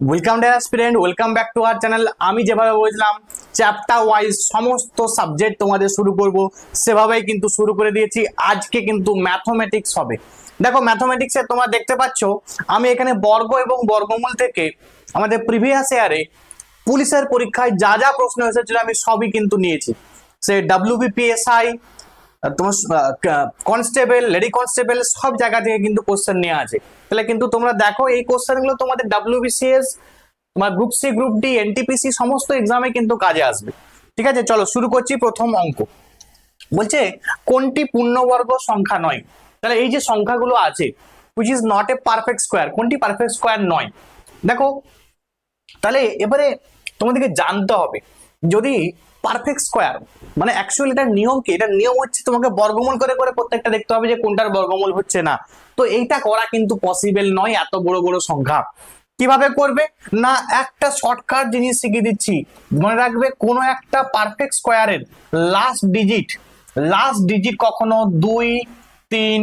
Welcome day aspirant welcome back to our channel আমি যেভাবে বলছিলাম চ্যাপ্টার ওয়াইজ সমস্ত সাবজেক্ট তোমাদের শুরু করব। সেভাবেই কিন্তু শুরু করে দিয়েছি। আজকে কিন্তু ম্যাথমেটিক্স হবে। দেখো ম্যাথমেটিক্সে তোমরা দেখতে পাচ্ছ, আমি এখানে বর্গ এবং বর্গমূল থেকে আমাদের প্রিভিয়াস ইয়ারে পুলিশের পরীক্ষায় যা যা প্রশ্ন এসেছিল আমি সবই কিন্তু নিয়েছি। সে ডাব্লিউবিপিএসআই তোমার কনস্টেবল লেডি কনস্টেবল সব জায়গা থেকে কিন্তু কোশ্চেন নেওয়া আছে। তাহলে কিন্তু তোমরা দেখো এই কোশ্চেনগুলো তোমাদের ডাব্লিউবিসিএস তোমার group C group D NTPC সমস্ত এক্সামে কিন্তু কাজে আসবে। ঠিক আছে? চলো শুরু করছি প্রথম অঙ্ক। বলছে, কোনটি পূর্ণবর্গ সংখ্যা নয়? তাহলে এই যে সংখ্যাগুলো আছে which is not a perfect square কোনটি পারফেক্ট স্কোয়ার নয়? দেখো, তাহলে এবারে তোমাদেরকে জানতে হবে, যদি পারফেক্ট স্কোয়ার মানে অ্যাকচুয়ালি এটার নিয়ম কি? এটার নিয়ম হচ্ছে তোমাকে বর্গমূল করে করে প্রত্যেকটা দেখতে হবে যে কোনটার বর্গমূল হচ্ছে না। তো এইটা করা কিন্তু পসিবল নয় এত বড় বড় সংখ্যা। কীভাবে করবে? না, একটা শর্টকাট জিনিস শিখিয়ে দিচ্ছি। মনে রাখবে, কোনো একটা পারফেক্ট স্কোয়ারের লাস্ট ডিজিট লাস্ট ডিজিট কখনো দুই, তিন,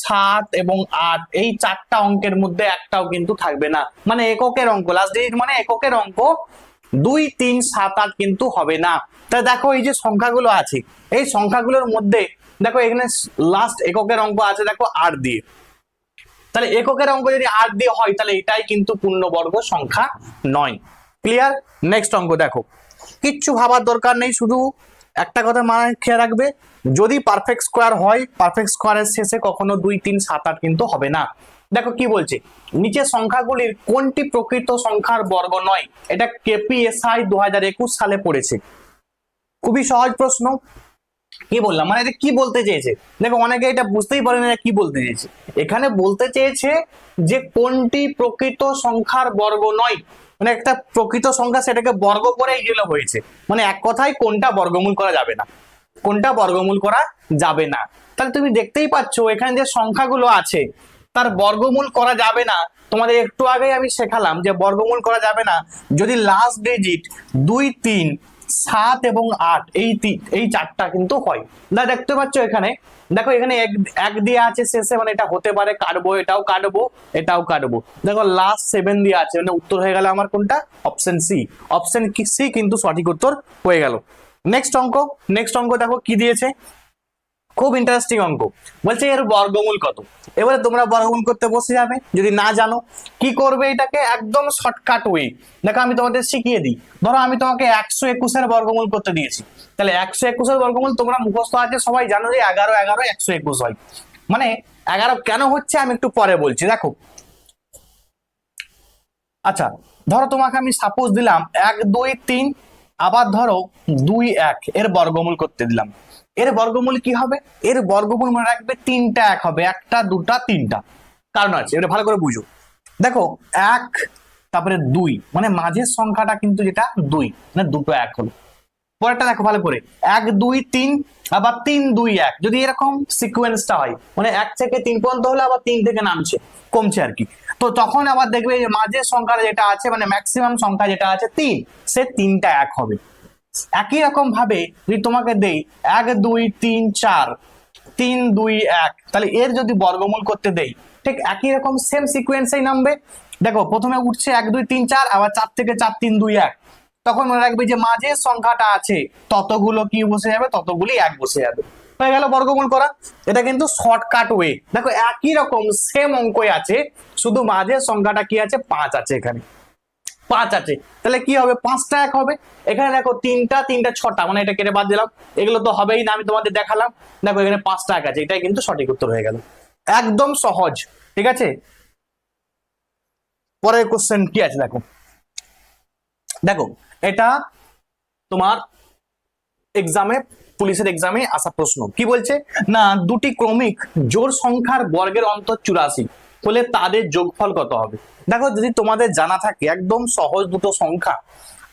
সাত এবং আট, এই চারটা অঙ্কের মধ্যে একটাও কিন্তু থাকবে না। মানে এককের অঙ্ক লাস্ট ডিজিট মানে এককের অঙ্ক, দুই, তিন, সাত, আট কিন্তু হবে না। তা দেখো এই যে সংখ্যাগুলো আছে, এই সংখ্যাগুলোর মধ্যে দেখো এখানে লাস্ট এককের অঙ্ক আছে দেখো আট দিয়ে। তাহলে এককের অঙ্ক যদি আট দিয়ে হয়, তাহলে এটাই কিন্তু পূর্ণবর্গ সংখ্যা নয়। ক্লিয়ার নেক্সট অঙ্ক দেখো। কিচ্ছু ভাবার দরকার নেই, শুধু একটা কথা মাথায় খেয়াল রাখবে, যদি পারফেক্ট স্কোয়ার হয় পারফেক্ট স্কোয়ারের শেষে কখনো দুই, তিন, সাত, আট কিন্তু হবে না। দেখো কি বলছে নিচে সংখ্যাগুলির কোনটি প্রকৃত সংখ্যার বর্গ নয়? এটা কেপিএসআই দু হাজার একুশ সালে পড়েছে। খুবই সহজ প্রশ্ন। কি বললাম? মানে এটা কি বলতে চেয়েছে? দেখো, অনেকে এটা বুঝতেই পারে না কি বলতে চেয়েছে। এখানে বলতে চেয়েছে যে কোনটি প্রকৃত সংখ্যার বর্গ নয়। মানে একটা প্রকৃত সংখ্যা সেটাকে বর্গ করে এইগুলো হয়েছে। মানে এক কথায় কোনটা বর্গমূল করা যাবে না। কোনটা বর্গমূল করা যাবে না। তাহলে তুমি দেখতেই পাচ্ছ, এখানে যে সংখ্যাগুলো আছে, তার বর্গমূল করা যাবে না। তোমাদের একটু আগেই আমি শেখালাম যে বর্গমূল করা যাবে না। যদি লাস্ট ডিজিট দুই, তিন সাত এবং আট, এই এই চারটা কিন্তু হয়। না, দেখতে পাচ্ছ এখানে? দেখো, এখানে এক এক দিয়ে আছে শেষে মানে এটা হতে পারে কাটবো, এটাও কাটবো এটাও কাটবো। দেখো লাস্ট সেভেন দিয়ে আছে মানে উত্তর হয়ে গেল আমার কোনটা? অপশন সি অপশন সি কিন্তু সঠিক উত্তর হয়ে গেল। নেক্সট অঙ্ক নেক্সট অঙ্ক দেখো কি দিয়েছে? খুব ইন্টারেস্টিং অঙ্ক। বলছে এর বর্গমূল কত? এবারে তোমরা বর্গমূল করতে বসে যাবে, যদি না জানো, কি করবে এটাকে? একদম শর্টকাট ওয়ে দেখো, আমি তোমাদের শিখিয়ে দিই। ধরো, আমি তোমাকে একশো একুশের বর্গমূল করতে দিয়েছি। তাহলে একশো একুশের বর্গমূল তোমরা মুখস্থ আছে, সবাই জানো যে এগারো এগারো, একশো একুশ হয়। মানে এগারো কেন হচ্ছে, আমি একটু পরে বলছি। দেখো। আচ্ছা ধরো, তোমাকে আমি সাপোজ দিলাম এক, দুই, তিন, আবার ধরো, দুই, এক, এর বর্গমূল করতে দিলাম। এর বর্গমূল কি হবে? এর বর্গমূল মনে রাখবে তিনটা এক হবে, একটা, দুটা, তিনটা। কারণ আছে, এটা ভালো করে বুঝো। দেখো, এক, তারপরে দুই মানে মাঝের সংখ্যাটা কিন্তু যেটা দুই মানে দুটো এক হলো। পরেরটা দেখো ভালো করে, এক, দুই, তিন, আবার তিন, দুই, এক। যদি এরকম সিকোয়েন্সটা হয় মানে এক থেকে তিন পর্যন্ত হলে, আবার তিন থেকে নামছে, কমছে আর কি। তো তখন আবার দেখবে মাঝের সংখ্যাটা যেটা আছে মানে ম্যাক্সিমাম সংখ্যা যেটা আছে, তিন। সে তিনটা এক হবে। একই রকম ভাবে যদি তোমাকে দেই, এক, দুই, তিন, চার, তিন, দুই, এক, তাহলে এর যদি বর্গমূল করতে দেই, ঠিক একই রকম সেম সিকোয়েন্সেই নামবে। দেখো, প্রথমে উঠছে এক, দুই, তিন, চার, আবার চার থেকে চার, তিন, দুই, এক। তখন মনে রাখবে যে মাঝের সংখ্যাটা আছে, ততগুলো কি বসে যাবে, ততগুলি এক বসে যাবে। হয়ে গেল বর্গমূল করা। এটা কিন্তু শর্টকাট ওয়ে দেখো, একই রকম সেম অঙ্কই আছে, শুধু মাঝের সংখ্যাটা কি আছে, পাঁচ আছে এখানে। পাঁচ আছে। তাহলে কি হবে? পাঁচটা এক হবে। এখানে দেখো তিনটা তিনটা, ছটা মানে এটা কেটে বাদ দিলাম। এগুলো তো হবেই না, আমি তোমাদের দেখালাম। দেখো এখানে পাঁচটা এক আছে, এটাই কিন্তু সঠিক উত্তর হয়ে গেল। একদম সহজ, ঠিক আছে? পরের কোশ্চেন কি আছে দেখো? দেখো, এটা তোমার এক্সামে পুলিশের এক্সামে আসা প্রশ্ন। কি বলছে? না, দুটি ক্রমিক জোর সংখ্যার বর্গের অন্তর চুরাশি। হলে তাদের যোগফল কত হবে? দেখো, যদি তোমাদের জানা থাকে, একদম সহজ দুটো সংখ্যা,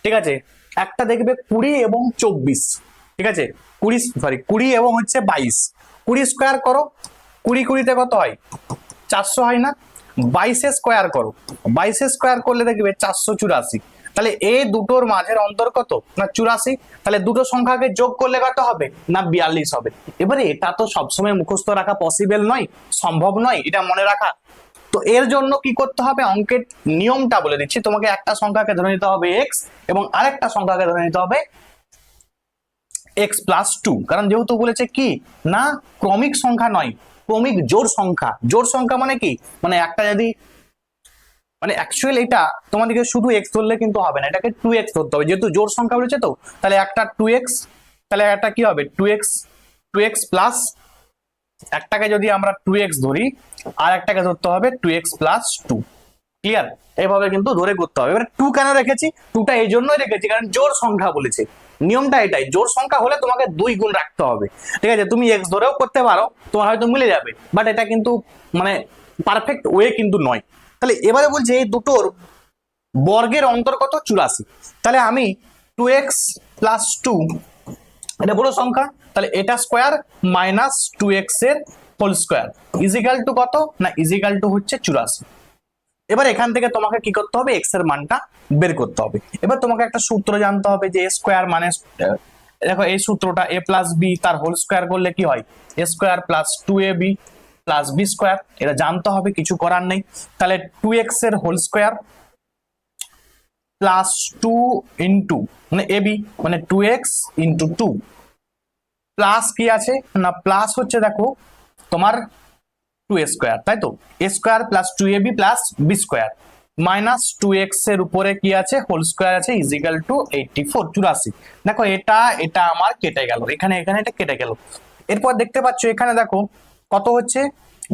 ঠিক আছে? একটা দেখবে কুড়ি এবং চব্বিশ, ঠিক আছে? কুড়ি সরি কুড়ি এবং হচ্ছে বাইশ। কুড়ি স্কোয়ার করো, কুড়ি কুড়িতে কত হয়? চারশো হয় না? বাইশে স্কোয়ার করো। বাইশে স্কোয়ার করলে দেখবে চারশো চুরাশি। তাহলে এই দুটোর মাঝের অন্তর কত? না, চুরাশি। তাহলে দুটো সংখ্যাকে যোগ করলে কত হবে? না, বিয়াল্লিশ হবে। এবারে এটা তো সবসময় মুখস্থ রাখা পসিবল নয়, সম্ভব নয়, এটা মনে রাখা। তো এর জন্য কি করতে হবে? অঙ্কের নিয়মটা বলে দিচ্ছি। তোমাকে একটা সংখ্যাকে ধরে নিতে হবে এক্স এবং আরেকটা সংখ্যাকে ধরে নিতে হবে এক্স প্লাস টু কারণ যেহেতু বলেছে কি? না, ক্রমিক সংখ্যা নয়, ক্রমিক জোর সংখ্যা। জোর সংখ্যা মানে কি? মানে একটা যদি মানে অ্যাকচুয়ালি এটা তোমাদেরকে শুধু এক্স ধরলে কিন্তু হবে না, এটাকে টু এক্স ধরতে হবে। যেহেতু জোর সংখ্যা বলেছে তো, তাহলে একটা টু এক্স তাহলে একটা কি হবে? Two x two x plus একটাকে যদি আমরা টু এক্স ধরি, আর একটাকে ধরতে হবে two x plus two clear এইভাবে কিন্তু ধরে করতে হবে। এবার টু কেন রেখেছি? টুটা এই জন্যই রেখেছি, কারণ জোর সংখ্যা বলেছে। নিয়মটা এটাই জোর সংখ্যা হলে তোমাকে দুই গুণ রাখতে হবে। ঠিক আছে? তুমি এক্স ধরেও করতে পারো, তোমার হয়তো মিলে যাবে বাট এটা কিন্তু মানে পারফেক্ট ওয়ে কিন্তু নয়। তাহলে এবারে বলছে এই দুটোর বর্গের অন্তর্গত চুরাশি। তাহলে আমি টু এক্স প্লাস টু এটা বড় সংখ্যা। তাহলে এটা স্কোয়ার মাইনাস টু এক্সের whole square is equal to কত? না ইজিক্যাল টু হচ্ছে চুরাশি। এবার এখান থেকে তোমাকে কি করতে হবে? এক্সের মানটা বের করতে হবে। এবার তোমাকে একটা সূত্র জানতে হবে যে এ স্কোয়ার মানে দেখো এই সূত্রটা এ প্লাস বি তার হোল স্কোয়ার করলে কি হয়? A square plus two A B plus B square এটা জানতে হবে, কিছু করার নেই। তাহলে টু এক্সের whole square plus two into মানে এ বি মানে two x into two plus কি আছে? না প্লাস হচ্ছে দেখো তোমার টু এ স্কোয়ার তাই তো? A square plus two A B plus B square minus two এক্সের উপরে কি আছে? হোল স্কোয়ার আছে is equal to eighty four চুরাশি। দেখো, এটা এটা আমার কেটে গেল। এখানে এখানে এটা কেটে গেল। এরপর দেখতে পাচ্ছ, এখানে দেখো কত হচ্ছে?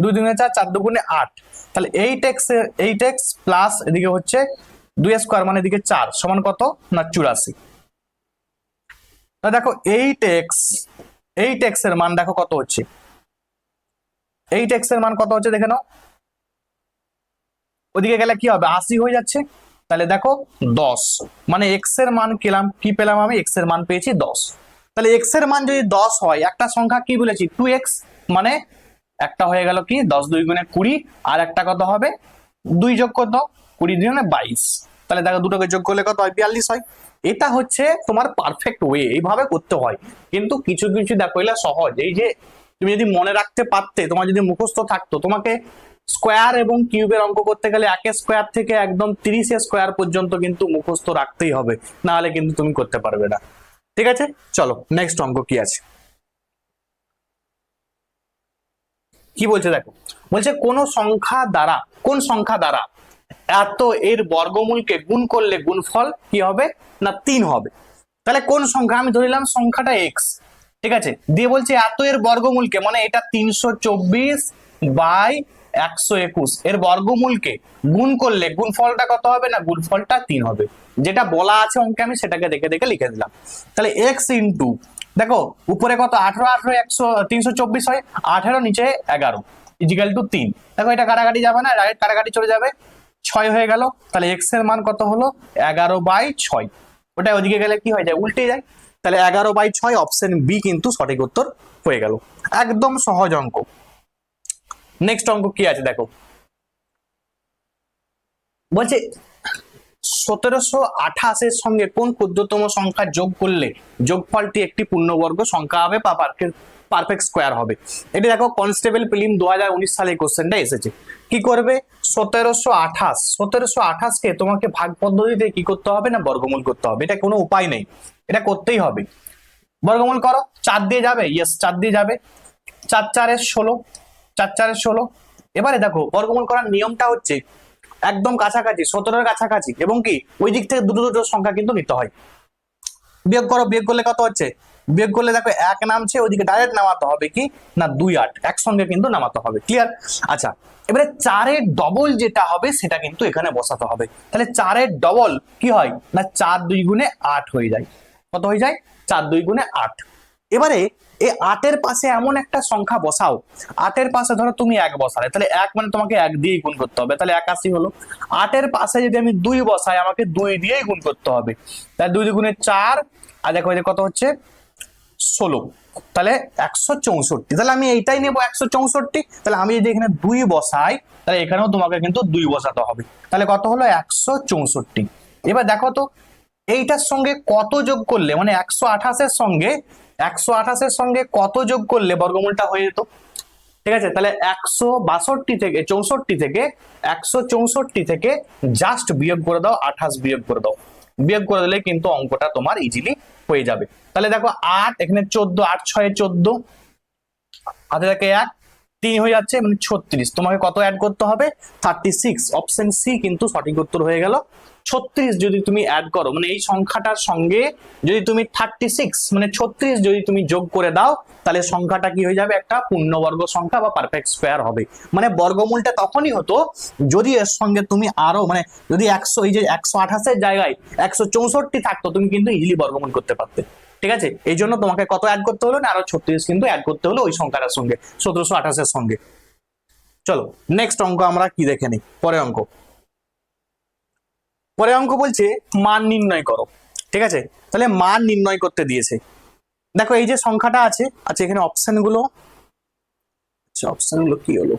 দুই দুগুণে চার চার দুগুণে আট। তাহলে eight x eight x plus এদিকে হচ্ছে দুই স্কোয়ার মানে এদিকে চার, সমান কত? না, চুরাশি। দেখো এইট এক্স এইট এক্সের মান দেখো কত হচ্ছে? এইট এক্সের মান কত হচ্ছে দেখে নাও। ওদিকে গেলে কি হবে? আশি হয়ে যাচ্ছে। তাহলে দেখো, দশ। মানে এক্সের মান পেলাম, কি পেলাম আমি? এক্সের মান পেয়েছি দশ। তাহলে এক্সের মান যদি দশ হয়, একটা সংখ্যা কি বলেছি? টু এক্স মানে একটা হয়ে গেল কি? দশ দুই গুণে কুড়ি, আর একটা কত হবে? দুই যোগ কত কুড়ি দুই মানে বাইশ। তাহলে দেখো দুটোকে যোগ করলে কত হয়? বিয়াল্লিশ হয়। এটা হচ্ছে তোমার পারফেক্ট ওয়ে এইভাবে করতে হয়। কিন্তু কিছু কিছু দেখো, এগুলো সহজ। এই যে তুমি যদি মনে রাখতে পারতে, তোমার যদি মুখস্থ থাকতো, তোমাকে স্কোয়ার এবং কিউবের অঙ্ক করতে গেলে একে স্কোয়ার থেকে একদম তিরিশে স্কোয়ার পর্যন্ত কিন্তু মুখস্থ রাখতেই হবে। না হলে কিন্তু তুমি করতে পারবে না। ঠিক আছে? চলো নেক্সট অঙ্ক কি আছে? কি বলছে দেখো? বলছে কোন সংখ্যা দ্বারা, কোন সংখ্যা দ্বারা এত এর বর্গমূলকে গুণ করলে গুণফল কি হবে? না, তিন হবে। তাহলে কোন সংখ্যা? আমি ধরিলাম সংখ্যাটা এক্স ঠিক আছে? দিয়ে বলছে এত এর বর্গমূলকে মানে এটা তিনশো চব্বিশ বাই একশো একুশ। এর বর্গমূলকে গুণ করলে গুণফলটা কত হবে? না, গুণফলটা তিন হবে। যেটা বলা আছে অঙ্কে আমি সেটাকে দেখে দেখে লিখে দিলাম। তাহলে এক্স ইন্টু দেখো, উপরে কত? আঠারো আঠারো, একশো, তিনশো চব্বিশ হয়। আঠারো, নিচে এগারো। ইজিক্যাল টু তিন। দেখো, এটা কাটাকাটি যাবে না? ডাইরেক্ট কাটাকাটি চলে যাবে। ছয় হয়ে গেল, তাহলে এক্সের মান কত হলো? এগারো বাই ছয়। ওটা ওদিকে গেলে কি হয়ে যায়? উল্টে যায়। তাহলে এগারো বাই ছয় অপশন বি কিন্তু সঠিক উত্তর হয়ে গেল। একদম সহজ অঙ্ক। নেক্সট অঙ্ক কি আছে? দেখো। বলছে সতেরোশো আঠাশের সঙ্গে কোন ক্ষুদ্রতম সংখ্যা যোগ করলে যোগফলটি একটি পূর্ণবর্গ সংখ্যা হবে? বা পারফেক্ট স্কোয়ার হবে। এটা দেখো কনস্টেবল ফিল্ম দু সালে কোশ্চেনটা এসেছে। কি করবে? সতেরোশো আঠাশ। সতেরোশো আঠাশকে তোমাকে ভাগ পদ্ধতিতে কি করতে হবে না বর্গমূল করতে হবে? এটা কোনো উপায় নেই। এটা করতেই হবে। বর্গমূল করো। চার দিয়ে যাবে? ইয়েস চার দিয়ে যাবে। চার চারের ষোলো। চার চারের ষোলো। এবারে দেখো, বর্গমূল করার নিয়মটা হচ্ছে একদম কাছাকাছি, সতেরোর কাছাকাছি। এবং কি, ওই দিক থেকে দুটো দুটো সংখ্যা কিন্তু নিতে হয়। বিয়োগ করো, বিয়োগ করলে কত হচ্ছে? বিয়োগ করলে দেখো এক নামছে, ওইদিকে ডাইরেক্ট নামাতে হবে কি? না, দুই আট, একসঙ্গে কিন্তু নামাতে হবে ক্লিয়ার আচ্ছা এবারে চারের ডবল যেটা হবে, সেটা কিন্তু এখানে বসাতে হবে। তাহলে চারের ডবল কি হয়? না, চার দুই গুণে আট হয়ে যায়। কত হয়ে যায়? চার দুই গুণে আট। এবারে এই আটের পাশে এমন একটা সংখ্যা বসাও। আটের পাশে ধরো তুমি এক বসালে, তাহলে এক মানে তোমাকে এক দিয়েই গুণ করতে হবে, তাহলে একাশি হলো। আটের পাশে যদি আমি দুই বসাই, আমাকে দুই দিয়েই গুণ করতে হবে। তাহলে দুই দুগুণে চার, আর দেখো কত হচ্ছে? ষোলো। তাহলে একশো চৌষট্টি। তাহলে আমি এইটাই নেব একশো চৌষট্টি। তাহলে আমি যদি এখানে দুই বসাই, তাহলে এখানেও তোমাকে কিন্তু দুই বসাতে হবে। তাহলে কত হলো? একশো চৌষট্টি। এবার দেখো তো, এইটার সঙ্গে কত যোগ করলে মানে একশো আঠাশের সঙ্গে একশো আঠাশের সঙ্গে কত যোগ করলে বর্গমূলটা হয়ে যেত? ঠিক আছে, তাহলে একশো বাষট্টি থেকে, চৌষট্টি থেকে, একশো চৌষট্টি থেকে জাস্ট বিয়োগ করে দাও, আঠাশ বিয়োগ করে দাও। বিয়োগ করে দিলে কিন্তু অঙ্কটা তোমার ইজিলি হয়ে যাবে। তাহলে দেখো আট, এখানে চোদ্দ, আট, ছয়, চোদ্দ। হাতে থাকে এক তিন হয়ে যাচ্ছে মানে ছত্রিশ। তোমাকে কত অ্যাড করতে হবে? থার্টি সিক্স অপশন সি কিন্তু সঠিক উত্তর হয়ে গেল। ছত্রিশ যদি তুমি অ্যাড করো মানে এই সংখ্যাটার সঙ্গে যদি তুমি থার্টি সিক্স মানে ছত্রিশ যদি তুমি যোগ করে দাও, তাহলে সংখ্যাটা কি হয়ে যাবে? একটা পূর্ণবর্গ সংখ্যা বা পারফেক্ট স্কোয়ার হবে। মানে বর্গমূলটা তখনই হতো যদি এর সঙ্গে তুমি আরও মানে যদি একশো, এই যে একশো আঠাশের জায়গায় একশো চৌষট্টি থাকতো, তুমি কিন্তু ইজিলি বর্গমূল করতে পারতে। ঠিক আছে? এই জন্য তোমাকে কত অ্যাড করতে হলো না? আরও ছত্রিশ কিন্তু অ্যাড করতে হলো ওই সংখ্যাটার সঙ্গে, সতেরোশো আঠাশের সঙ্গে। চলো নেক্সট অঙ্ক আমরা কি দেখে নিই? পরের অঙ্ক। পরের অঙ্ক বলছে, মান নির্ণয় করো। ঠিক আছে? তাহলে মান নির্ণয় করতে দিয়েছে। দেখো এই যে সংখ্যাটা আছে আচ্ছা এখানে অপশনগুলো। আচ্ছা অপশনগুলো কি হলো?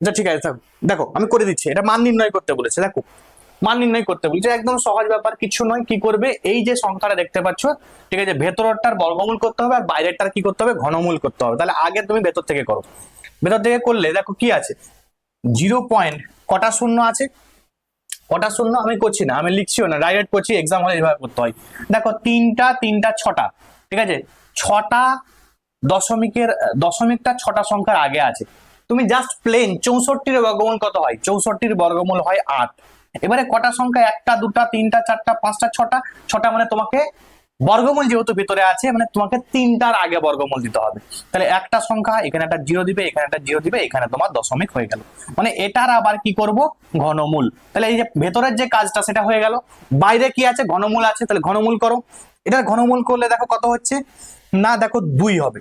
আচ্ছা ঠিক আছে দেখো, আমি করে দিচ্ছি। এটা মান নির্ণয় করতে বলেছে, দেখো। মান নির্ণয় করতে বলছে একদম সহজ ব্যাপার, কিছু নয়, কি করবে? এই যে সংখ্যাটা দেখতে পাচ্ছ, ঠিক আছে, ভেতরটার বর্গমূল করতে হবে আর বাইরেরটার কি করতে হবে? ঘনমূল করতে হবে। তাহলে আগে তুমি ভেতর থেকে করো। ভেতর থেকে করলে, দেখো কি আছে? জিরো পয়েন্ট, কটা শূন্য আছে? কটা শূন্য? আমি করছি না, আমি লিখছিও না, ডাইরেক্ট করছি এক্সাম হলে এভাবে করতে হয়। দেখো, তিনটা তিনটা, ছটা, ঠিক আছে? ছটা দশমিকের, দশমিকটা ছটা সংখ্যার আগে আছে। তুমি জাস্ট প্লেন চৌষট্টির বর্গমূল কত হয়? চৌষট্টির বর্গমূল হয় আট। এবারে কটা সংখ্যা? একটা, দুটা, তিনটা, চারটা, পাঁচটা, ছটা? ছটা মানে তোমাকে বর্গমূল যেহেতু ভিতরে আছে মানে তোমাকে তিনটার আগে বর্গমূল দিতে হবে। তাহলে একটা সংখ্যা, এখানে একটা জিরো দিবে, এখানে একটা জিরো দিবে, এখানে তোমার দশমিক হয়ে গেল। মানে এটার আবার কি করব? ঘনমূল। তাহলে এই যে ভেতরের যে কাজটা, সেটা হয়ে গেল। বাইরে কি আছে? ঘনমূল আছে। তাহলে ঘনমূল করো। এটার ঘনমূল করলে দেখো কত হচ্ছে? না, দেখো দুই হবে।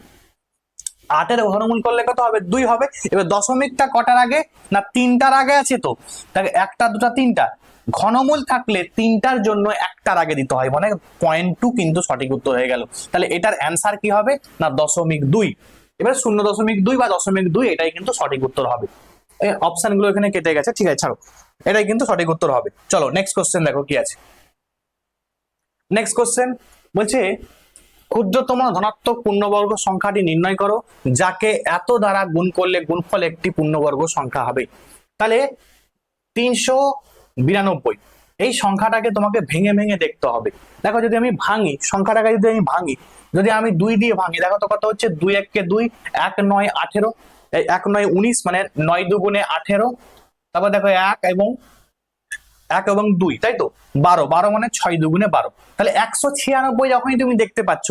আটের ঘনমূল করলে কত হবে? দুই হবে। এবার দশমিকটা কটার আগে না তিনটার আগে আছে তো? তাহলে একটা, দুটা, তিনটা। ঘনমূল থাকলে তিনটার জন্য একটার আগে দিতে হয়। মানে পয়েন্ট টু কিন্তু সঠিক উত্তর হয়ে গেল। তাহলে এটার অ্যান্সার কি হবে? না, দশমিক দুই। এবার শূন্য দশমিক দুই বা দশমিক দুই, এটাই কিন্তু সঠিক উত্তর হবে। অপশনগুলো এখানে কেটে গেছে। ঠিক আছে, ছাড়ো। এটাই কিন্তু সঠিক উত্তর হবে। চলো নেক্সট কোশ্চেন দেখো কি আছে। নেক্সট কোশ্চেন বলছে ক্ষুদ্রতম ধনাত্মক পূর্ণবর্গ সংখ্যাটি নির্ণয় করো, যাকে এত দ্বারা গুণ করলে গুণফল একটি পূর্ণবর্গ সংখ্যা হবে। তাহলে তিনশো বিরানব্বই, এই সংখ্যাটাকে তোমাকে ভেঙে ভেঙে দেখতে হবে। দেখো যদি আমি ভাঙি, সংখ্যাটাকে যদি আমি ভাঙি, যদি আমি দুই দিয়ে ভাঙি, দেখো তো কত হচ্ছে? দুই এককে দুই, এক নয় আঠেরো এক নয় উনিশ মানে নয় দুগুণে আঠেরো, তারপর দেখো এক এবং এক এবং দুই, তাই তো? বারো বারো মানে ছয় দুগুণে বারো। তাহলে একশো ছিয়ানব্বই যখনই তুমি দেখতে পাচ্ছ,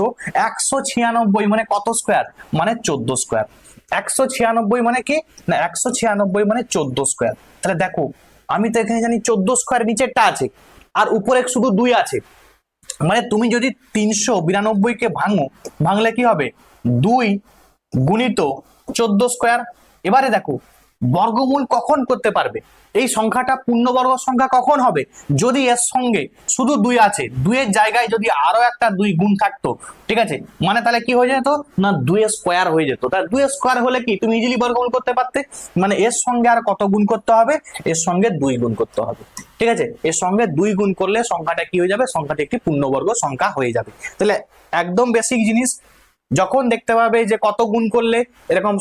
একশো ছিয়ানব্বই মানে কত স্কোয়ার মানে চোদ্দ স্কোয়ার একশো ছিয়ানব্বই মানে কি? না, একশো ছিয়ানব্বই মানে চোদ্দ স্কোয়ার তাহলে দেখো, আমি তো এখানে জানি চোদ্দ স্কোয়ার নিচেরটা আছে, আর উপরে শুধু দুই আছে। মানে তুমি যদি তিনশো বিরানব্বই কে ভাঙো, ভাঙলে কি হবে? দুই গুণিত চোদ্দ স্কোয়ার এবারে দেখো বর্গমূল কখন করতে পারবে? এই সংখ্যাটা পূর্ণবর্গ সংখ্যা কখন হবে? যদি এর সঙ্গে শুধু দুই আছে, দুইয়ের জায়গায় যদি আরও একটা দুই গুণ থাকতো, ঠিক আছে? মানে তাহলে কি হয়ে যেত? না দুই স্কোয়ার হয়ে যেত। তাহলে দুই স্কোয়ার হলে কি? তুমি ইজিলি বর্গমূল করতে পারতে। মানে এর সঙ্গে আর কত গুণ করতে হবে? এর সঙ্গে দুই গুণ করতে হবে। ঠিক আছে? এর সঙ্গে দুই গুণ করলে সংখ্যাটা কি হয়ে যাবে? সংখ্যাটা একটি পূর্ণবর্গ সংখ্যা হয়ে যাবে। তাহলে একদম বেসিক জিনিস, যখন দেখতে পাবে যে কত গুণ করলে এরকম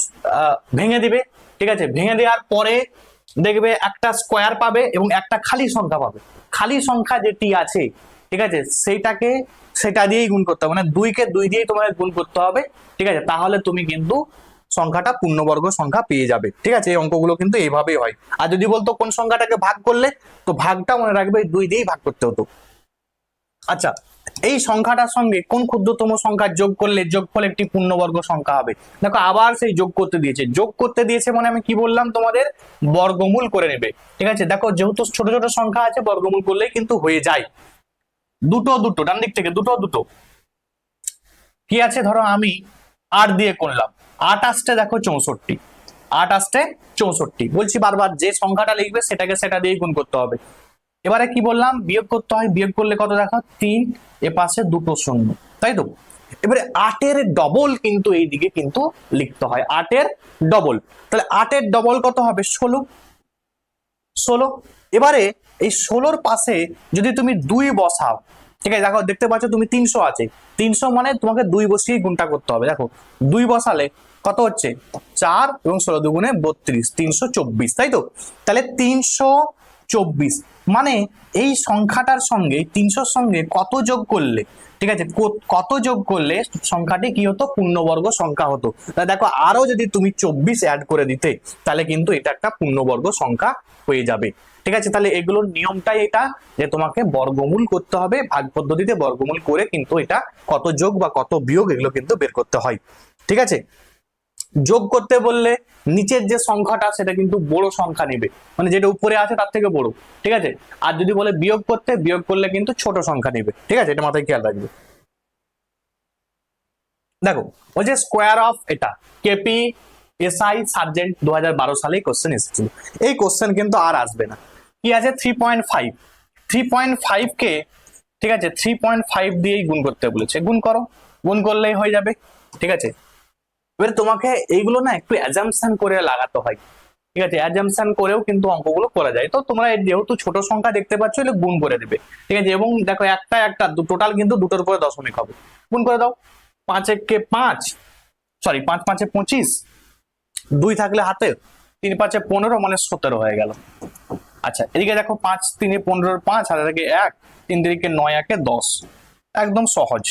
ভেঙে দিবে ঠিক আছে? ভেঙে দেওয়ার পরে দেখবে একটা স্কোয়ার পাবে এবং একটা খালি সংখ্যা পাবে। খালি সংখ্যা যেটি আছে, ঠিক আছে? সেইটাকে, সেটা দিয়েই গুণ করতে হবে। মানে দুইকে দুই দিয়েই তোমাকে গুণ করতে হবে, ঠিক আছে? তাহলে তুমি কিন্তু সংখ্যাটা পূর্ণবর্গ সংখ্যা পেয়ে যাবে, ঠিক আছে? এই অঙ্কগুলো কিন্তু এইভাবেই হয়। আর যদি বলতো কোন সংখ্যাটাকে ভাগ করলে, তো ভাগটা মনে রাখবে দুই দিয়েই ভাগ করতে হতো। আচ্ছা এই সংখ্যাটার সঙ্গে কোন ক্ষুদ্রতম সংখ্যা যোগ করলে যোগফল একটি পূর্ণবর্গ সংখ্যা হবে? দেখো, আবার সেই যোগ করতে দিয়েছে। যোগ করতে দিয়েছে মানে আমি কি বললাম? তোমাদের বর্গমূল করে নেবে। ঠিক আছে? দেখো, যেহেতু ছোট ছোট সংখ্যা আছে, বর্গমূল করলেই কিন্তু হয়ে যায়। দুটো দুটো, ডান দিক থেকে দুটো দুটো। কি আছে? ধরো, আমি আট দিয়ে করলাম। আট আসতে দেখো চৌষট্টি। আট আসতে চৌষট্টি। বলছি বারবার, যে সংখ্যাটা লিখবে, সেটাকে সেটা দিয়ে গুণ করতে হবে। এবারে কি বললাম? বিয়োগ করতে হয়, বিয়োগ করলে কত দেখো তিন, এ পাশে দুটো শূন্য। তাই তো? এবারে আটের ডবল কিন্তু এইদিকে কিন্তু লিখতে হয়। আটের ডবল তাহলে আটের ডবল কত হবে? ষোলো। ষোলো। এবারে এই ষোলোর পাশে যদি তুমি দুই বসাও, ঠিক আছে? দেখো, দেখতে পাচ্ছ তুমি তিনশো আছে। তিনশো মানে তোমাকে দুই বসিয়ে গুণটা করতে হবে। দেখো, দুই বসালে কত হচ্ছে? চার এবং ষোলো দুগুণে বত্রিশ। তিনশো চব্বিশ। তাই তো? তাহলে তিনশো চব্বিশ। মানে এই সংখ্যাটার সঙ্গে তিনশোর সঙ্গে কত যোগ করলে, ঠিক আছে কত যোগ করলে সংখ্যাটি কি হতো? পূর্ণবর্গ সংখ্যা হতো। তাহলে দেখো আরও যদি তুমি চব্বিশ অ্যাড করে দিতে, তাহলে কিন্তু এটা একটা পূর্ণবর্গ সংখ্যা হয়ে যাবে। ঠিক আছে, তাহলে এগুলোর নিয়মটাই এটা, যে তোমাকে বর্গমূল করতে হবে, ভাগ পদ্ধতিতে বর্গমূল করে কিন্তু এটা কত যোগ বা কত বিয়োগ এগুলো কিন্তু বের করতে হয়। ঠিক আছে? যোগ করতে বললে নিচের যে সংখ্যাটা, সেটা কিন্তু বড় সংখ্যা নেবে। মানে যেটা উপরে আছে, তার থেকে বড়। ঠিক আছে? আর যদি বলে বিয়োগ করতে, বিয়োগ করলে কিন্তু ছোট সংখ্যা নেবে। ঠিক আছে? এটা মাথায় খেয়াল রাখবে। দেখো, ওই যে স্কোয়ার অফ এটা কেপি এসআই সার্জেন্ট দু হাজার বারো সালে কোশ্চেন এসেছিল। এই কোশ্চেন কিন্তু আর আসবে না। কি আছে? Three point five three point five কে ঠিক আছে? থ্রি পয়েন্ট ফাইভ দিয়েই গুণ করতে বলেছে। গুণ করো। গুণ করলেই হয়ে যাবে। ঠিক আছে? এবার তোমাকে এইগুলো না একটু অ্যাজামশন করে লাগাতে হয়। ঠিক আছে? অ্যাজামশন করেও কিন্তু অঙ্কগুলো করা যায়। তো তোমরা যেহেতু ছোট সংখ্যা দেখতে পাচ্ছ, এগুলো গুণ করে দেবে। ঠিক আছে? এবং দেখো একটা একটা টোটাল কিন্তু দুটোর উপরে দশমিক হবে। গুণ করে দাও। পাঁচ কে পাঁচ সরি পাঁচ পাঁচে পঁচিশ, দুই থাকলে হাতে, তিন পাঁচে পনেরো মানে সতেরো হয়ে গেল। আচ্ছা এদিকে দেখো পাঁচ তিনে পনেরোর পাঁচ, আর এদিকে এক, তিন দিকে নয় একে দশ। একদম সহজ।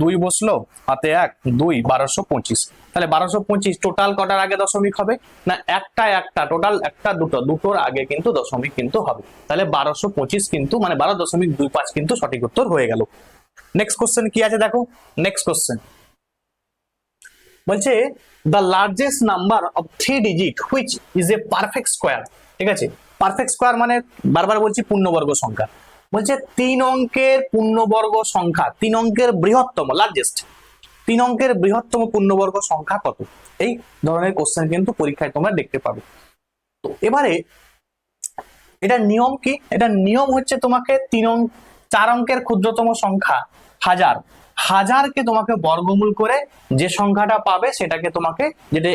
দুই বসল, হাতে এক, দুই, বারোশো পঁচিশ। তাহলে বারোশো পঁচিশ টোটাল কটার আগে দশমিক হবে? না, একটা একটা টোটাল একটা, দুটো, দুটোর আগে কিন্তু দশমিক কিন্তু হবে। তাহলে বারোশো পঁচিশ কিন্তু মানে বারো দশমিক দুই পাঁচ কিন্তু সঠিক উত্তর হয়ে গেল। নেক্সট কোশ্চেন কি আছে দেখো? নেক্সট কোশ্চেন বলছে the largest number of three digit which is a perfect square ঠিক আছে? পারফেক্ট স্কোয়ার মানে বারবার বলছি পূর্ণবর্গ সংখ্যা। বলছে তিন অঙ্কের পূর্ণবর্গ সংখ্যা, তিন অঙ্কের বৃহত্তম লার্জেস্ট তিন অঙ্কের বৃহত্তম পূর্ণবর্গ সংখ্যা কত? এই ধরনের কোশ্চেন কিন্তু পরীক্ষায় তোমরা দেখতে পাবে। তো এবারে, এটা নিয়ম কি? এটা নিয়ম হচ্ছে তোমাকে তিন অঙ্ক চার অঙ্কের ক্ষুদ্রতম সংখ্যা, হাজার। হাজারকে তোমাকে বর্গমূল করে যে সংখ্যাটা পাবে, সেটাকে তোমাকে যেটা,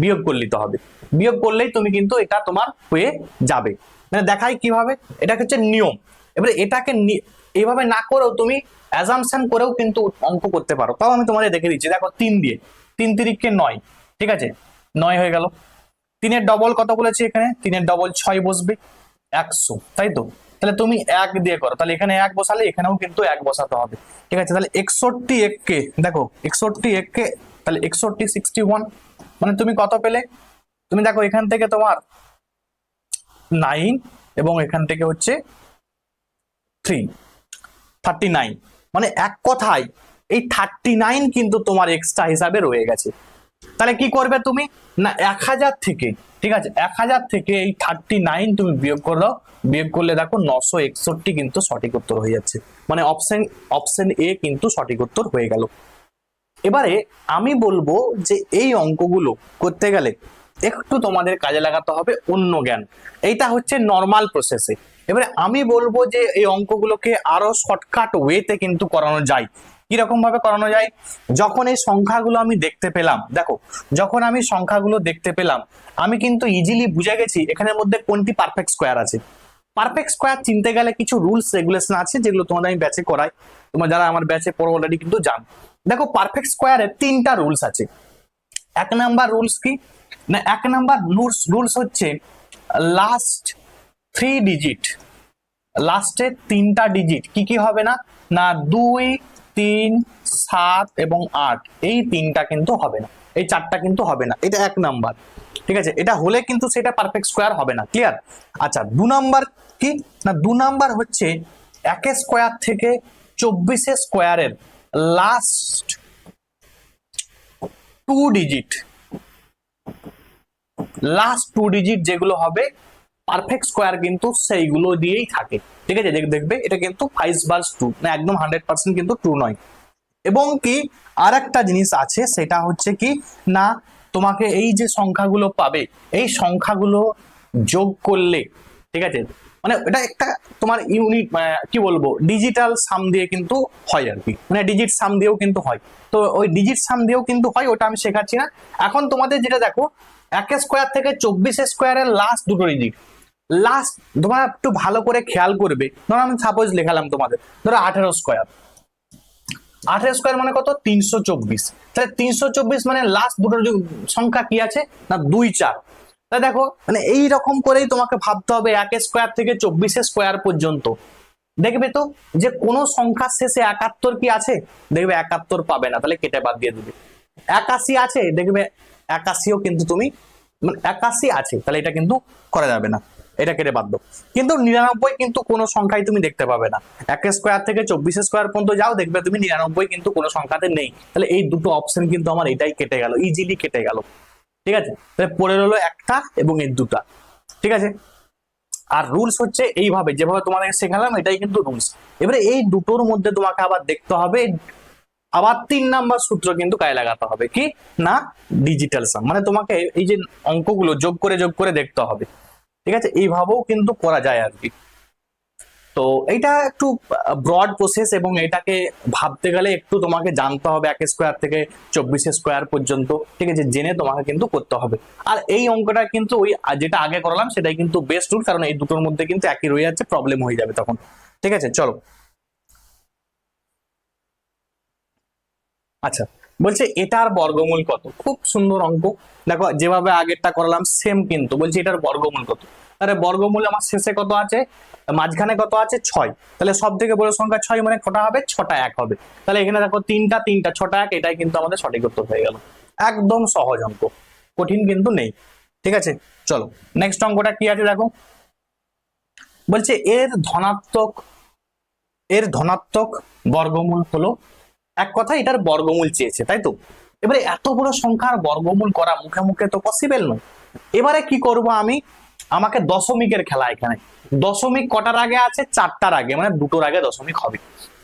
বিয়োগ করে নিতে হবে। বিয়োগ করলেই তুমি কিন্তু এটা তোমার হয়ে যাবে। মানে দেখাই কীভাবে? এটা হচ্ছে নিয়ম। এবারে এটাকে এইভাবে না করেও তুমি অ্যাজামশন করেও কিন্তু অঙ্ক করতে পারো। তাও আমি তোমাদের দেখে দিচ্ছি। দেখো, তিন দিয়ে। তিন তিরিখকে নয়। ঠিক আছে? নয় হয়ে গেল। তিনের ডবল কত বলেছি এখানে? তিনের ডবল ছয় বসবে। একশো। তাই তো? তাহলে তুমি এক দিয়ে করো। তাহলে এখানে এক বসালে এখানেও কিন্তু এক বসাতে হবে। ঠিক আছে? তাহলে একষট্টি এককে, দেখো, একষট্টি এককে, তাহলে একষট্টি সিক্সটি ওয়ান মানে তুমি কত পেলে? তুমি দেখো, এখান থেকে তোমার নাইন এবং এখান থেকে হচ্ছে থ্রি থার্টি নাইন মানে এক কথায়, এই থার্টি নাইন কিন্তু তোমার এক্সট্রা হিসাবে রয়ে গেছে। তাহলে কি করবে তুমি? না, এক হাজার থেকে, ঠিক আছে? এক হাজার থেকে এই থার্টি নাইন তুমি বিয়োগ করে দাও বিয়োগ করলে দেখো নশো একষট্টি কিন্তু সঠিক উত্তর হয়ে যাচ্ছে। মানে অপশন অপশন এ কিন্তু সঠিক উত্তর হয়ে গেল। এবারে আমি বলব যে এই অঙ্কগুলো করতে গেলে একটু তোমাদের কাজে লাগাতে হবে অন্য জ্ঞান। এইটা হচ্ছে নর্মাল প্রসেসে এবারে আমি বলব যে এই অঙ্কগুলোকে আরও শর্টকাট ওয়েতে কিন্তু করানো যায়। কীরকম ভাবে করানো যায়? যখন এই সংখ্যাগুলো আমি দেখতে পেলাম, দেখো, যখন আমি সংখ্যাগুলো দেখতে পেলাম, আমি কিন্তু ইজিলি বুঝে গেছি এখানের মধ্যে কোনটি পারফেক্ট স্কোয়ার আছে। পারফেক্ট স্কোয়ার চিনতে গেলে কিছু রুলস রেগুলেশন আছে যেগুলো তোমাদের আমি ব্যাচে করাই। তোমরা যারা আমার ব্যাচে পড়ো অলরেডি কিন্তু জান। দেখো পারফেক্ট স্কোয়ারের তিনটা রুলস আছে। এক নাম্বার রুলস কি? না, এক নাম্বার রুলস রুলস হচ্ছে লাস্ট থ্রি ডিজিট লাস্টে তিনটা ডিজিট কি কি হবে না? না, দুই, তিন, সাত এবং আট। এই তিনটা কিন্তু হবে না। এই চারটা কিন্তু হবে না। এটা এক নাম্বার। ঠিক আছে? এটা হলে কিন্তু সেটা পারফেক্ট স্কোয়ার হবে না। ক্লিয়ার আচ্ছা দু নাম্বার কি? না, দু নাম্বার হচ্ছে একের স্কোয়ার থেকে চব্বিশের স্কোয়ারের last two digit last two digit যেগুলো হবে পারফেক্ট স্কোয়ার কিন্তু সেইগুলো দিয়েই থাকে। ঠিক আছে? দেখ- দেখবে এটা কিন্তু ফাইভ বাস ট্রু না, একদম হান্ড্রেড পার্সেন্ট কিন্তু ট্রু নয়। এবং কি আর একটা জিনিস আছে, সেটা হচ্ছে কি, না, তোমাকে এই যে সংখ্যাগুলো পাবে, এই সংখ্যাগুলো যোগ করলে, ঠিক আছে? মানে এটা একটা তোমার ইউনিট কি বলব ডিজিটাল সাম দিয়ে কিন্তু হয় আর কি। মানে ডিজিট সাম দিয়েও কিন্তু হয়। তো ওই ডিজিট সাম দিয়েও কিন্তু হয়, ওটা আমি শেখাচ্ছি না। এখন তোমাদের যেটা দেখো, এক স্কোয়ার থেকে চব্বিশ স্কোয়ারের লাস্ট দুটো ডিজিট লাস্ট তোমরা একটু ভালো করে খেয়াল করবে। ধরো আমি সাপোজ লেখালাম তোমাদের, ধরো আঠেরো স্কোয়ার আঠেরো স্কোয়ার মানে কত? তিনশো চব্বিশ। তাহলে তিনশো চব্বিশ মানে লাস্ট দুটো সংখ্যা কি আছে? না, দুই চার। তাই দেখো মানে এই রকম করেই তোমাকে ভাবতে হবে এক স্কোয়ার থেকে চব্বিশে স্কোয়ার পর্যন্ত। দেখবে তো, যে কোন সংখ্যার শেষে একাত্তর কি আছে? দেখবে একাত্তর পাবে না, তাহলে কেটে বাদ দিয়ে দেবে। একাশি আছে, দেখবে একাশিও কিন্তু তুমি মানে একাশি আছে, তাহলে এটা কিন্তু করা যাবে না। এটা কেটে বাদ দাও। কিন্তু নিরানব্বই কিন্তু কোনো সংখ্যায় তুমি দেখতে পাবে না। এক স্কোয়ার থেকে চব্বিশ স্কোয়ার পর্যন্ত যাও, দেখবে তুমি নিরানব্বই কিন্তু কোনো সংখ্যাতে নেই। তাহলে এই দুটো অপশন কিন্তু আমার এটাই কেটে গেল ইজিলি কেটে গেল। ঠিক আছে? তাহলে পড়ে রইল একটা এবং এর দুটা। ঠিক আছে? আর রুলস হচ্ছে এইভাবে, যেভাবে তোমাদের শেখালাম, এটাই কিন্তু রুলস এবারে এই দুটোর মধ্যে তোমাকে আবার দেখতে হবে, আবার তিন নাম্বার সূত্র কিন্তু গায়ে লাগাতে হবে। কি? না ডিজিটাল সাম মানে তোমাকে এই যে অঙ্কগুলো যোগ করে যোগ করে দেখতে হবে। ঠিক আছে? এইভাবেও কিন্তু করা যায় আর কি। তো এটা একটু ব্রড প্রসেস এবং এটাকে ভাবতে গেলে একটু তোমাকে জানতে হবে এক স্কোয়ার থেকে চব্বিশ স্কোয়ার পর্যন্ত, ঠিক আছে? জেনে তোমাকে কিন্তু করতে হবে। আর এই অঙ্কটা কিন্তু ওই যেটা আগে করালাম সেটাই কিন্তু বেস্ট রুল কারণ এই দুটোর মধ্যে কিন্তু একই রয়ে যাচ্ছে প্রবলেম হয়ে যাবে তখন। ঠিক আছে? চলো। আচ্ছা। বলছে, এটার বর্গমূল কত? খুব সুন্দর অঙ্ক। দেখো, যেভাবে আগেরটা করালাম সেম কিন্তু। বলছে, এটার বর্গমূল কত? আরে বর্গমূল আমার শেষে কত আছে? মাঝখানে কত আছে? ছয়। তাহলে সব থেকে বড় সংখ্যা ছয় মানে কটা হবে? ছটা এক হবে। তাহলে এখানে দেখো, তিনটা তিনটা, ছটা, এক, এটাই কিন্তু আমাদের সঠিক উত্তর হয়ে গেল। একদম সহজ অঙ্ক। কঠিন কিন্তু নেই। ঠিক আছে? চলো নেক্সট অঙ্কটা কি আছে দেখো? বলছে, এর ধনাত্মক এর ধনাত্মক বর্গমূল হলো এক কথা এটার বর্গমূল চেয়েছে, তাই তো? এবারে এত বড় সংখ্যার বর্গমূল করা মুখে মুখে তো পসিবল নয়। এবারে কি করব আমি? আমাকে দশমিকের খেলা এখানে। দশমিক কটার আগে আছে? চারটার আগে মানে দুটোর আগে দশমিক হবে।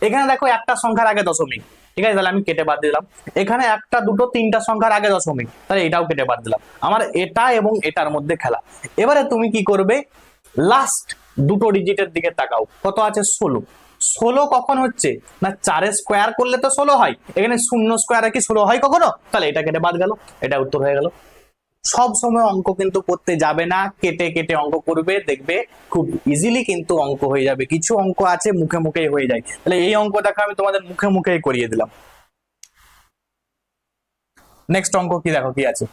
এখানে দেখো একটা সংখ্যার আগে দশমিক। ঠিক আছে, তাহলে আমি কেটে বাদ দিলাম। এখানে একটা, দুটো, তিনটা সংখ্যার আগে দশমিক। তাহলে এটাও কেটে বাদ দিলাম। আমার এটা এবং এটার মধ্যে খেলা। এবারে তুমি কি করবে? লাস্ট দুটো ডিজিটের দিকে তাকাও। কত আছে? ষোলো। ষোলো কখন হচ্ছে? না, চারে স্কোয়ার করলে তো ষোলো হয়। এখানে শূন্য স্কোয়ারে কি ষোলো হয় কখনো? তাহলে এটা কেটে বাদ গেল, এটা উত্তর হয়ে গেল। সব সময় অঙ্ক কিন্তু করতে যাবে না, কেটে কেটে অঙ্ক করবে, দেখবে খুব ইজিলি কিন্তু অঙ্ক হয়ে যাবে। কিছু অঙ্ক আছে, মুখে মুখেই হয়ে যায়। তাহলে এই অঙ্ক দেখো, আমি তোমাদের মুখে মুখেই করিয়ে দিলাম। নেক্সট অঙ্ক কি দেখো, কি আছে?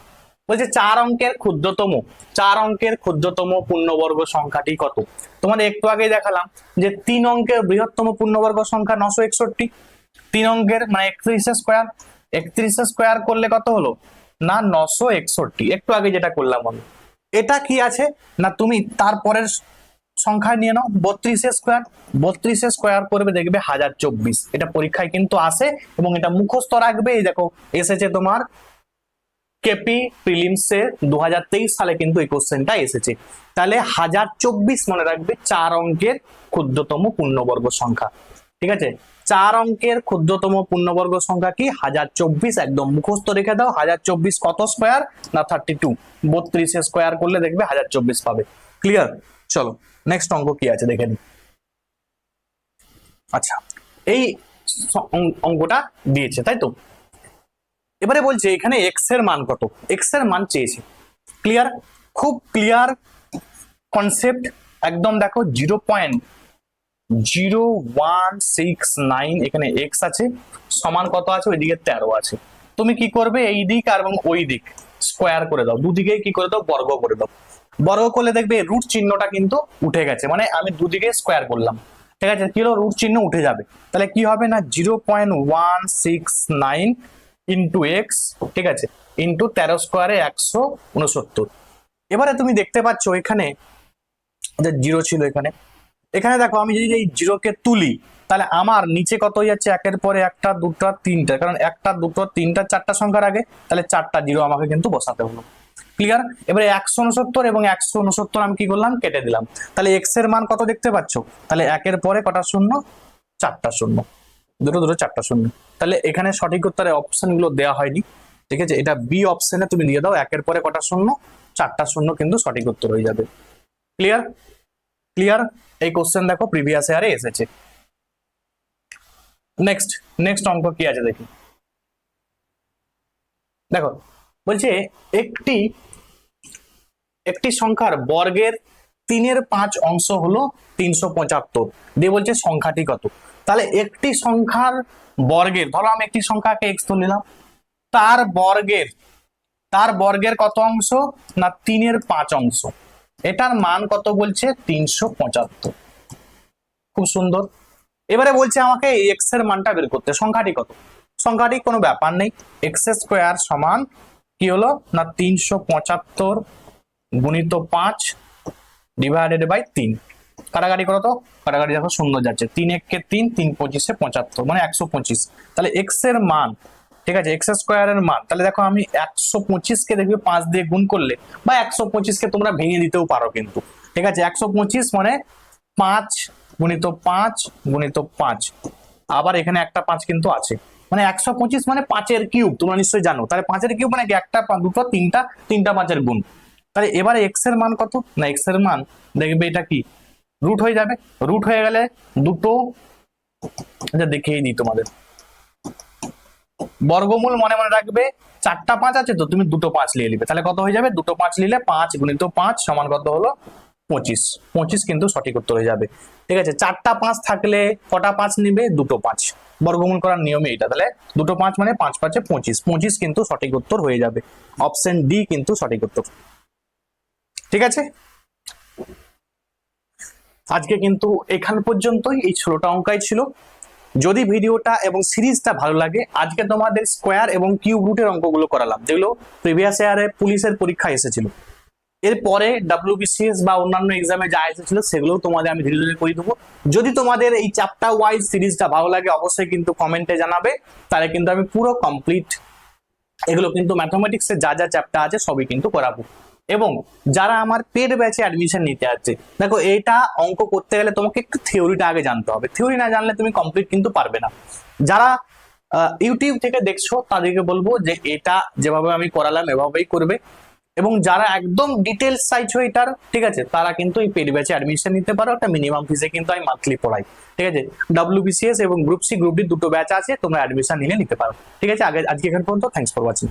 বলছে চার অঙ্কের ক্ষুদ্রতম, চার অঙ্কের ক্ষুদ্রতম পূর্ণবর্গ সংখ্যাটি কত? তোমাদের একটু আগেই দেখালাম যে তিন অঙ্কের বৃহত্তম পূর্ণবর্গ সংখ্যা নশো একষট্টি। তিন অঙ্কের মানে একত্রিশ স্কোয়ার। একত্রিশ স্কোয়ার করলে কত হলো? না, নশো একষট্টি। একটু আগে যেটা করলাম আমি। এটা কি আছে? না, তুমি তারপরের সংখ্যা নিয়ে নাও, বত্রিশ স্কোয়ার। বত্রিশ স্কোয়ার করবে দেখবে হাজার চব্বিশ। এটা পরীক্ষায় কিন্তু আসে এবং এটা মুখস্থ রাখবে। এই দেখো, এসেছে তোমার কেপি প্রিলিমসে দু সালে কিন্তু এই কোশ্চেনটা এসেছে। তাহলে হাজার চব্বিশ মনে রাখবে চার অঙ্কের ক্ষুদ্রতম পূর্ণবর্গ সংখ্যা। ঠিক আছে? চার অঙ্কের ক্ষুদ্রতম পূর্ণবর্গ সংখ্যা কি? হাজার চব্বিশ একদম মুখস্থ রেখে দাও। হাজার চব্বিশ কত স্কোয়ার না থার্টি টু বত্রিশ স্কোয়ার করলে দেখবে হাজার চব্বিশ পাবে। ক্লিয়ার চলো নেক্সট অঙ্ক কি আছে দেখে নিই আচ্ছা এই অঙ্কটা দিয়েছে, তাই তো? এবারে বলছে, এখানে এক্সের মান কত? এক্সের মান চেয়েছে। ক্লিয়ার খুব ক্লিয়ার কনসেপ্ট একদম দেখো zero point zero one six nine এখানে এক্স আছে, সমান কত আছে? ওইদিকে তেরো আছে। তুমি কি করবে? এই দিক আর এবং ওই দিক স্কোয়ার করে দাও। দুদিকে কি করে দাও? বর্গ করে দাও। বর্গ করলে দেখবে রুট চিহ্নটা কিন্তু উঠে গেছে। মানে আমি দুদিকে স্কোয়ার করলাম। ঠিক আছে? কি হলো? রুট চিহ্ন উঠে যাবে। তাহলে কি হবে না? Zero point one six nine into x ঠিক আছে? ইন্টু তেরো স্কোয়ারে একশো উনসত্তর। এবারে তুমি দেখতে পাচ্ছ এখানে জিরো ছিল এখানে। এখানে দেখো, আমি যদি এই জিরোকে তুলি, তাহলে আমার নিচে কত হয়ে যাচ্ছে? একের পরে একটা, দুটো, তিনটা। কারণ একটা, দুটো, তিনটা, চারটা সংখ্যার আগে, তাহলে চারটা জিরো আমাকে কিন্তু বসাতে হলো। ক্লিয়ার এবারে একশো উনসত্তর এবং একশো উনসত্তর আমি কি করলাম? কেটে দিলাম। তাহলে এক্সের মান কত দেখতে পাচ্ছ? তাহলে একের পরে কটা শূন্য? চারটা শূন্য। দুটো দুটো চারটা শূন্য। তাহলে এখানে সঠিক উত্তরে অপশনগুলো দেওয়া হয়নি। ঠিক আছে? এটা বি অপশনে তুমি দিয়ে দাও, একের পরে কটা শূন্য? চারটা শূন্য কিন্তু সঠিক উত্তর হয়ে যাবে। ক্লিয়ার ক্লিয়ার এই কোশ্চেন দেখো প্রিভিয়াস ইয়ারে এসেছে। নেক্সট নেক্সট অঙ্ক কি আছে দেখি। দেখো, বলছে একটি একটি সংখ্যার বর্গের তিনের পাঁচ অংশ হলো তিনশো পঁচাত্তর। দিয়ে বলছে সংখ্যাটি কত? তাহলে একটি সংখ্যার বর্গের, ধরো আমি একটি সংখ্যাকে এক্স নিলাম, তার বর্গের তার বর্গের কত অংশ না তিনের পাঁচ অংশ? এটার মান কত বলছে? তিনশো পঁচাত্তর। খুব সুন্দর। এবারে বলছে আমাকে এক্সের মানটা বের করতে, সংখ্যাটি কত? সংখ্যাটি কোনো ব্যাপার নেই। এক্স স্কোয়ার সমান কি হলো? না তিনশো পঁচাত্তর গুণিত পাঁচ ডিভাইডেড বাই তিন। কাটাকাটি করো তো কাটাকাটি দেখো সুন্দর যাচ্ছে। তিন এককে তিন তিন পঁচিশে পঁচাত্তর মানে একশো পঁচিশ। তাহলে এক্সের মান, ঠিক আছে? এক্স স্কোয়ারের মান, তাহলে দেখো আমি একশো পঁচিশকে দেখবে পাঁচ দিয়ে গুণ করলে, বা একশো পঁচিশকে তোমরা ভেঙে দিতেও পারো কিন্তু। ঠিক আছে? একশো পঁচিশ মানে পাঁচ গুণিত পাঁচ গুণিত পাঁচ। আবার এখানে একটা পাঁচ কিন্তু আছে। মানে একশো পঁচিশ মানে পাঁচের কিউব, তোমরা নিশ্চয়ই জানো। তাহলে পাঁচের কিউব মানে একটা, দুটো, তিনটা তিনটা পাঁচের গুণ। তাহলে এবারে এক্সের মান কত? না এক্সের মান দেখবে এটা কি? রুট হয়ে যাবে। রুট হয়ে গেলে দুটো আচ্ছা দেখিয়ে দিই তোমাদের। বর্গমূল মনে মনে রাখবে, চারটা পাঁচ আছে তো, তুমি দুটো পাঁচ নিয়ে নিবে। তাহলে কত হয়ে যাবে? দুটো পাঁচ নিলে পাঁচ গুণিত পাঁচ সমান কত হলো? পঁচিশ। পঁচিশ কিন্তু সঠিক উত্তর হয়ে যাবে। ঠিক আছে, চারটা পাঁচ থাকলে কটা পাঁচ নিবে? দুটো পাঁচ। বর্গমূল করার নিয়মে এটা তাহলে দুটো পাঁচ মানে পাঁচ পাঁচে পঁচিশ। পঁচিশ কিন্তু সঠিক উত্তর হয়ে যাবে। অপশন ডি কিন্তু সঠিক উত্তর। ঠিক আছে? আজকে কিন্তু এখান পর্যন্তই, এই ষোলোটা অঙ্কাই ছিল। যদি ভিডিওটা এবং সিরিজটা ভালো লাগে, আজকে তোমাদের স্কোয়ার এবং কিউব রুটের অঙ্কগুলো করালাম। যেগুলো প্রিভিয়াস ইয়ারে পুলিশের পরীক্ষা এসেছিল। এরপরে ডাব্লিউবিসিএস বা অন্যান্য এক্সামে যা এসেছিল, সেগুলোও তোমাদের আমি ধীরে ধীরে করে দেবো। যদি তোমাদের এই চ্যাপ্টার ওয়াইজ সিরিজটা ভালো লাগে, অবশ্যই কিন্তু কমেন্টে জানাবে। তাহলে কিন্তু আমি পুরো কমপ্লিট এগুলো কিন্তু ম্যাথমেটিক্সের যা যা চ্যাপ্টার আছে, সবই কিন্তু করাবো। এবং যারা আমার পেড ব্যাচে অ্যাডমিশন নিতে আছে দেখো এটা অঙ্ক করতে গেলে তোমাকে একটু থিওরিটা আগে জানতে হবে। থিওরি না জানলে তুমি কমপ্লিট কিন্তু পারবে না। যারা ইউটিউব থেকে দেখছ, তাদেরকে বলব যে এটা যেভাবে আমি করালাম, এভাবেই করবে। এবং যারা একদম ডিটেলস চাইছো এটার, ঠিক আছে, তারা কিন্তু এই পেড ব্যাচে অ্যাডমিশন নিতে পারো। একটা মিনিমাম ফিসে কিন্তু আমি মান্থলি পড়াই, ঠিক আছে? ডাব্লিউবিসিএস এবং গ্রুপ সি গ্রুপ ডি দুটো ব্যাচ আছে, তোমরা অ্যাডমিশন নিলে নিতে পারো। ঠিক আছে? আগে, আজকে এখান পর্যন্ত থ্যাংকস ফর ওয়াচিং